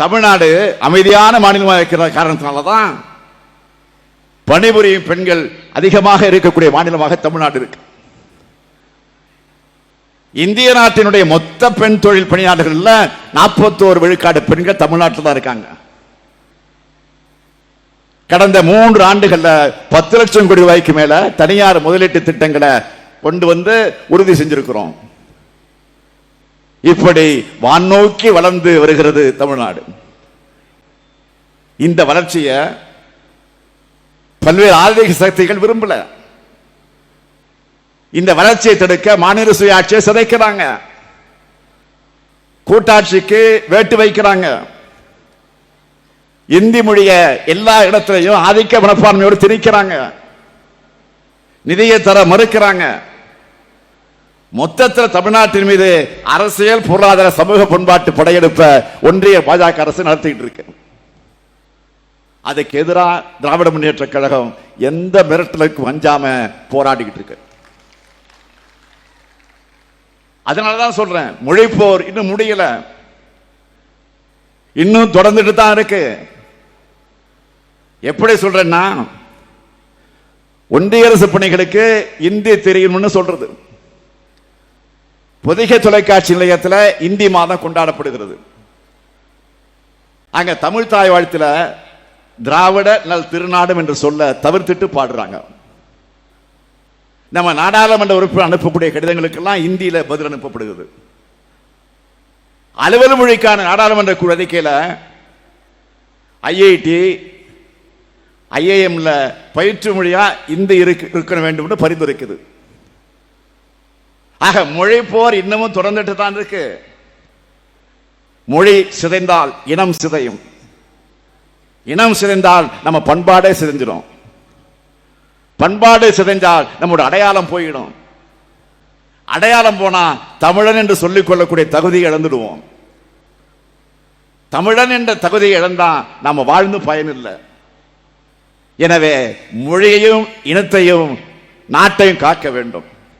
தமிழ்நாடு அமைதியான மாநிலமாக இருக்கிற காரணத்தினால தான் பணிபுரியும் பெண்கள் அதிகமாக இருக்கக்கூடிய மாநிலமாக தமிழ்நாடு இருக்கு. இந்திய நாட்டினுடைய மொத்த பெண் தொழில் பணியாளர்கள்ல நாற்பத்தோரு விழுக்காடு பெண்கள் தமிழ்நாட்டில் தான் இருக்காங்க. கடந்த மூன்று ஆண்டுகள்ல பத்து லட்சம் கோடி ரூபாய்க்கு மேல தனியார் முதலீட்டு திட்டங்களை கொண்டு வந்து உறுதி செஞ்சிருக்கிறோம். இப்படி வான்நோக்கி வளர்ந்து வருகிறது தமிழ்நாடு. இந்த வளர்ச்சியை பல்வேறு ஆன்மீக சக்திகள் விரும்பல. இந்த வளர்ச்சியை தடுக்க மாநில சுயாட்சியை சிதைக்கிறாங்க. கூட்டாட்சிக்கு வேட்டு வைக்கிறாங்க. இந்தி மொழிய எல்லா இடத்திலையும் ஆதிக்க மனப்பான்மையோடு திணிக்கிறாங்க. நிதியை தர மறுக்கிறாங்க. மொத்தத்தில் தமிழ்நாட்டின் மீது அரசியல் பொருளாதார சமூக பண்பாட்டு படையெடுப்ப ஒன்றிய பாஜக அரசு நடத்திட்டு இருக்கு. அதுக்கு எதிராக திராவிட முன்னேற்ற கழகம் எந்த மிரட்டலுக்கும் அஞ்சாம போராடிக்கிட்டு இருக்கு. அதனாலதான் சொல்றேன் மொழிப்போர் இன்னும் முடியல. இன்னும் தொடர்ந்துட்டு தான் இருக்கு. எப்படி சொல்றேன்னா ஒன்றிய அரசு பணிகளுக்கு இந்தி தெரியணும்னு சொல்றது. பொதிகை தொலைக்காட்சி நிலையத்தில் இந்தி மாதம் கொண்டாடப்படுகிறது. அங்க தமிழ் தாய் வாழ்த்துல திராவிட நல் திருநாடும் என்று சொல்ல தவிர்த்துட்டு பாடுறாங்க. நம்ம நாடாளுமன்ற உறுப்பினர் அனுப்பக்கூடிய கடிதங்களுக்கெல்லாம் இந்தியில பதில் அனுப்பப்படுகிறது. அலுவல் மொழிக்கான நாடாளுமன்ற குழு அறிக்கையில் ஐஐடி ஐஏஎம்ல பயிற்று மொழியா இந்தி இருக்க இருக்க வேண்டும் என்று பரிந்துரைக்குது. ஆக மொழி போர் இன்னமும் தொடர்ந்துட்டு தான் இருக்கு. மொழி சிதைந்தால் இனம் சிதையும். இனம் சிதைந்தால் நம்ம பண்பாடே சிதைஞ்சிடும். பண்பாடு சிதைஞ்சால் நம்முடைய அடையாளம் போயிடும். அடையாளம் போனா தமிழன் என்று சொல்லிக் கொள்ளக்கூடிய தகுதி இழந்துடுவோம். தமிழன் என்ற தகுதியை இழந்தா நாம வாழ்ந்து பயனில்லை. எனவே மொழியையும் இனத்தையும் நாட்டையும் காக்க வேண்டும்.